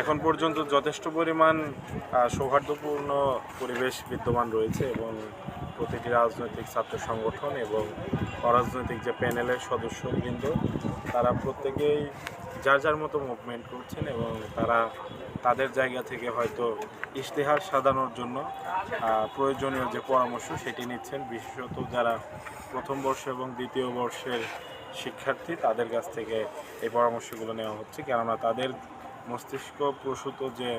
এখন পর্যন্ত যথেষ্ট পরিমাণ সৌহার্দ্যপূর্ণ পরিবেশ বিদ্যমান রয়েছে এবং প্রতিটি রাজনৈতিক ছাত্র সংগঠন এবং অরাজনৈতিক যে প্যানেলের সদস্যবৃন্দ, তারা প্রত্যেকেই যার যার মতো মুভমেন্ট করছেন এবং তারা তাদের জায়গা থেকে হয়তো ইশতেহার সাজানোর জন্য প্রয়োজনীয় যে পরামর্শ সেটি নিচ্ছেন। বিশেষত যারা প্রথম বর্ষ এবং দ্বিতীয় বর্ষের শিক্ষার্থী, তাদের কাছ থেকে এই পরামর্শগুলো নেওয়া হচ্ছে। কেননা তাদের মস্তিষ্ক প্রসূত যে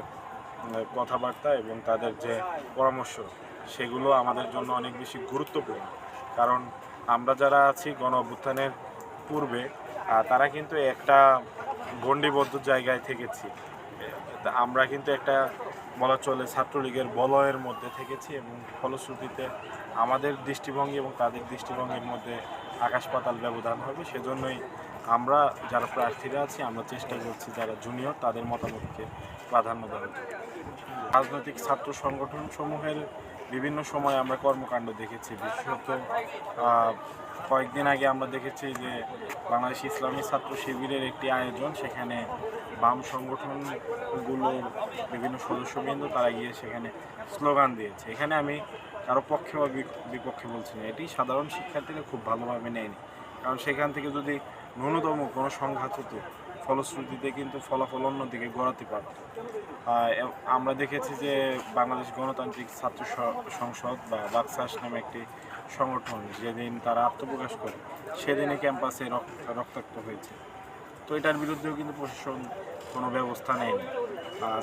কথাবার্তা এবং তাদের যে পরামর্শ, সেগুলো আমাদের জন্য অনেক বেশি গুরুত্বপূর্ণ। কারণ আমরা যারা আছি গণ অভ্যুত্থানের পূর্বে তারা কিন্তু একটা গণ্ডিবদ্ধ জায়গায় থেকেছি। আমরা কিন্তু একটা বলা চলে ছাত্রলীগের বলয়ের মধ্যে থেকেছি এবং ফলশ্রুতিতে আমাদের দৃষ্টিভঙ্গি এবং তাদের দৃষ্টিভঙ্গির মধ্যে আকাশ পাতাল ব্যবধান হবে, সেজন্যই আমরা যারা প্রার্থীরা আছি, আমরা চেষ্টা করছি যারা জুনিয়র তাদের মতামতকে প্রাধান্য দেওয়ার। রাজনৈতিক ছাত্র সংগঠন সমূহের বিভিন্ন সময় আমরা কর্মকাণ্ড দেখেছি। বিশেষত কয়েকদিন আগে আমরা দেখেছি যে বাংলাদেশ ইসলামী ছাত্র শিবিরের একটি আয়োজন, সেখানে বাম সংগঠনগুলোর বিভিন্ন সদস্যবৃন্দ, তারা গিয়ে সেখানে স্লোগান দিয়েছে। এখানে আমি কারও পক্ষে বা বিপক্ষে বলছি না। এটি সাধারণ শিক্ষার্থীরা খুব ভালোভাবে নেয়নি। কারণ সেখান থেকে যদি ন্যূনতম কোনো সংঘাত হতো ফলশ্রুতিতে কিন্তু ফলাফল অন্যদিকে গড়াতে পারত আমরা দেখেছি যে বাংলাদেশ গণতান্ত্রিক ছাত্র সংসদ বা বাকসাস নামে একটি সংগঠন যেদিন তারা আত্মপ্রকাশ করে, সেদিনই ক্যাম্পাসে রক- রক্তাক্ত হয়েছে। তো এটার বিরুদ্ধেও কিন্তু প্রশাসন কোনো ব্যবস্থা নেয়নি।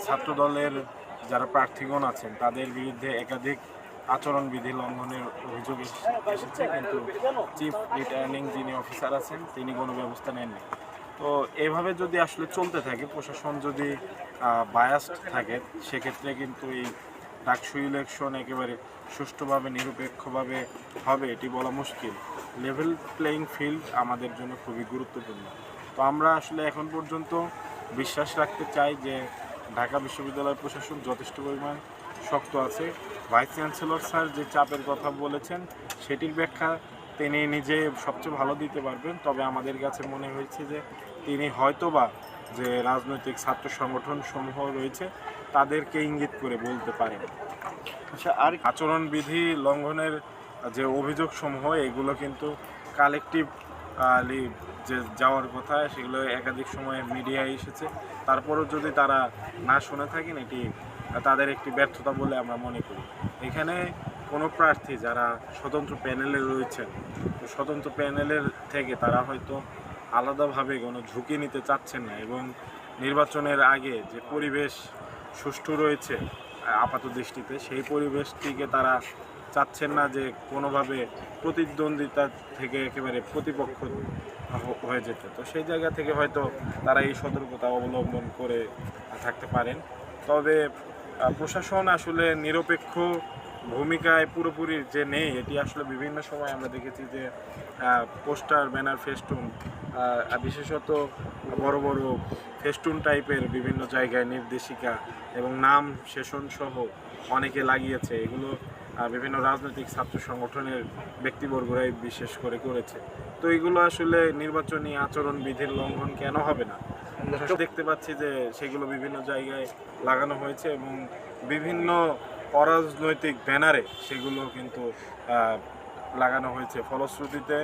ছাত্র দলের যারা প্রার্থীগণ আছেন, তাদের বিরুদ্ধে একাধিক আচরণবিধি লঙ্ঘনের অভিযোগ এসেছে, কিন্তু চিফ রিটার্নিং যিনি অফিসার আছেন, তিনি কোনো ব্যবস্থা নেননি। তো এভাবে যদি আসলে চলতে থাকে, প্রশাসন যদি বায়াসড থাকে, সেক্ষেত্রে কিন্তু এই ডাকসু ইলেকশন একেবারে সুষ্ঠুভাবে, নিরপেক্ষভাবে হবে, এটি বলা মুশকিল। লেভেল প্লেয়িং ফিল্ড আমাদের জন্য খুবই গুরুত্বপূর্ণ। তো আমরা আসলে এখন পর্যন্ত বিশ্বাস রাখতে চাই যে ঢাকা বিশ্ববিদ্যালয় প্রশাসন যথেষ্ট পরিমাণ শক্ত আছে। ভাইস চ্যান্সেলর স্যার যে চাপের কথা বলেছেন সেটির ব্যাখ্যা তিনি নিজে সবচেয়ে ভালো দিতে পারবেন। তবে আমাদের কাছে মনে হয়েছে যে তিনি হয়তোবা যে রাজনৈতিক ছাত্র সংগঠন সমূহ রয়েছে তাদেরকে ইঙ্গিত করে বলতে পারেন। আচ্ছা আর আচরণবিধি লঙ্ঘনের যে অভিযোগ সমূহ এগুলো কিন্তু কালেকটিভ যে যাওয়ার কথা, সেগুলো একাধিক সময়ে মিডিয়ায় এসেছে। তারপরেও যদি তারা না শুনে থাকেন, এটি তাদের একটি ব্যর্থতা বলে আমরা মনে করি। এখানে কোনো প্রার্থী যারা স্বতন্ত্র প্যানেলে রয়েছেন, তো স্বতন্ত্র প্যানেলের থেকে তারা হয়তো আলাদাভাবে কোনো ঝুঁকি নিতে চাচ্ছেন না এবং নির্বাচনের আগে যে পরিবেশ সুষ্ঠু রয়েছে আপাত দৃষ্টিতে, সেই পরিবেশটিকে তারা চাচ্ছেন না যে কোনোভাবে প্রতিদ্বন্দ্বিতা থেকে একেবারে প্রতিপক্ষ হয়ে যেতে। তো সেই জায়গা থেকে হয়তো তারা এই সতর্কতা অবলম্বন করে থাকতে পারেন। তবে প্রশাসন আসলে নিরপেক্ষ ভূমিকায় পুরোপুরি যে নেই, এটি আসলে বিভিন্ন সময় আমরা দেখেছি যে পোস্টার, ব্যানার, ফেস্টুন বিশেষত বড় বড় ফেস্টুন টাইপের বিভিন্ন জায়গায় নির্দেশিকা এবং নাম সেশন সহ অনেকে লাগিয়েছে। এগুলো বিভিন্ন রাজনৈতিক ছাত্র সংগঠনের ব্যক্তিবর্গরাই বিশেষ করে করেছে। তো এগুলো আসলে নির্বাচনী আচরণ বিধির লঙ্ঘন কেন হবে না? দেখতে পাচ্ছি যে সেগুলো বিভিন্ন জায়গায় লাগানো হয়েছে এবং বিভিন্ন অরাজনৈতিক ব্যানারে সেগুলো কিন্তু লাগানো হয়েছে। ফলশ্রুতিতে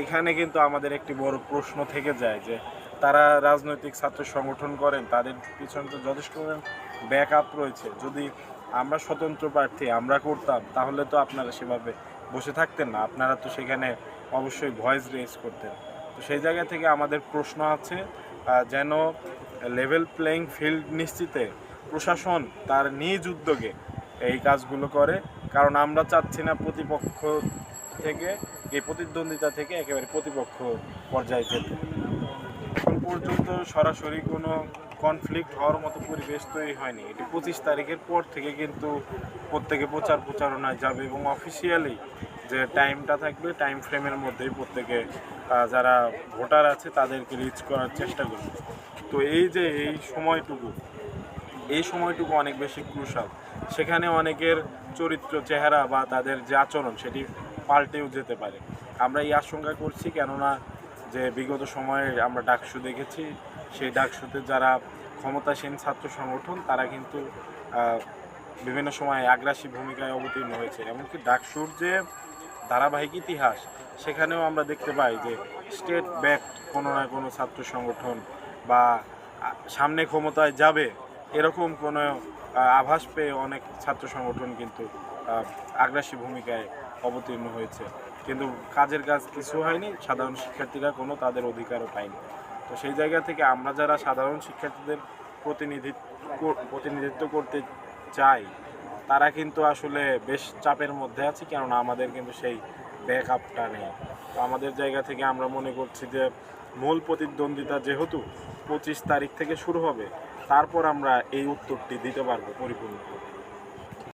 এখানে কিন্তু আমাদের একটি বড় প্রশ্ন থেকে যায় যে তারা রাজনৈতিক ছাত্র সংগঠন করেন, তাদের পিছনে তো যথেষ্ট ব্যাক আপ রয়েছে। যদি আমরা স্বতন্ত্র প্রার্থী, আমরা করতাম, তাহলে তো আপনারা সেভাবে বসে থাকতেন না। আপনারা তো সেখানে অবশ্যই ভয়েস রেজ করতেন। তো সেই জায়গা থেকে আমাদের প্রশ্ন আছে যেন লেভেল প্লেয়িং ফিল্ড নিশ্চিতে প্রশাসন তার নিজ উদ্যোগে এই কাজগুলো করে, কারণ আমরা চাচ্ছি না প্রতিপক্ষ থেকে, এই প্রতিদ্বন্দ্বিতা থেকে একেবারে প্রতিপক্ষ পর্যায়ে যেতে। এখন পর্যন্ত সরাসরি কোনো কনফ্লিক্ট হওয়ার মতো পরিবেশ তৈরি হয়নি। এটি পঁচিশ তারিখের পর থেকে কিন্তু প্রত্যেকে প্রচার প্রচারণায় যাবে এবং অফিসিয়ালি যে টাইমটা থাকবে টাইম ফ্রেমের মধ্যেই প্রত্যেকে যারা ভোটার আছে তাদেরকে রিচ করার চেষ্টা করবে। তো এই যে এই সময়টুকু এই সময়টুকু অনেক বেশি ক্রুশাল সেখানে অনেকের চরিত্র, চেহারা বা তাদের যে আচরণ সেটি পাল্টেও যেতে পারে। আমরা এই আশঙ্কা করছি কেননা যে বিগত সময়ে আমরা ডাকসু দেখেছি সেই ডাকসুতে যারা ক্ষমতাসীন ছাত্র সংগঠন, তারা কিন্তু বিভিন্ন সময় আগ্রাসী ভূমিকায় অবতীর্ণ হয়েছে। এমনকি ডাকসুর যে ধারাবাহিক ইতিহাস, সেখানেও আমরা দেখতে পাই যে স্টেট ব্যাক কোনো না কোনো ছাত্র সংগঠন বা সামনে ক্ষমতায় যাবে, এরকম কোনো আভাস পেয়ে অনেক ছাত্র সংগঠন কিন্তু আগ্রাসী ভূমিকায় অবতীর্ণ হয়েছে। কিন্তু কাজের কাজ কিছু হয়নি, সাধারণ শিক্ষার্থীরা কোনো তাদের অধিকারও পায়নি। তো সেই জায়গা থেকে আমরা যারা সাধারণ শিক্ষার্থীদের প্রতিনিধিত্ব প্রতিনিধিত্ব করতে চাই, তারা কিন্তু আসলে বেশ চাপের মধ্যে আছে, কেননা আমাদের কিন্তু সেই ব্যাক আপটা নেই। তো আমাদের জায়গা থেকে আমরা মনে করছি যে মূল প্রতিদ্বন্দ্বিতা যেহেতু পঁচিশ তারিখ থেকে শুরু হবে, তারপর আমরা এই উত্তরটি দিতে পারব পরিপূর্ণ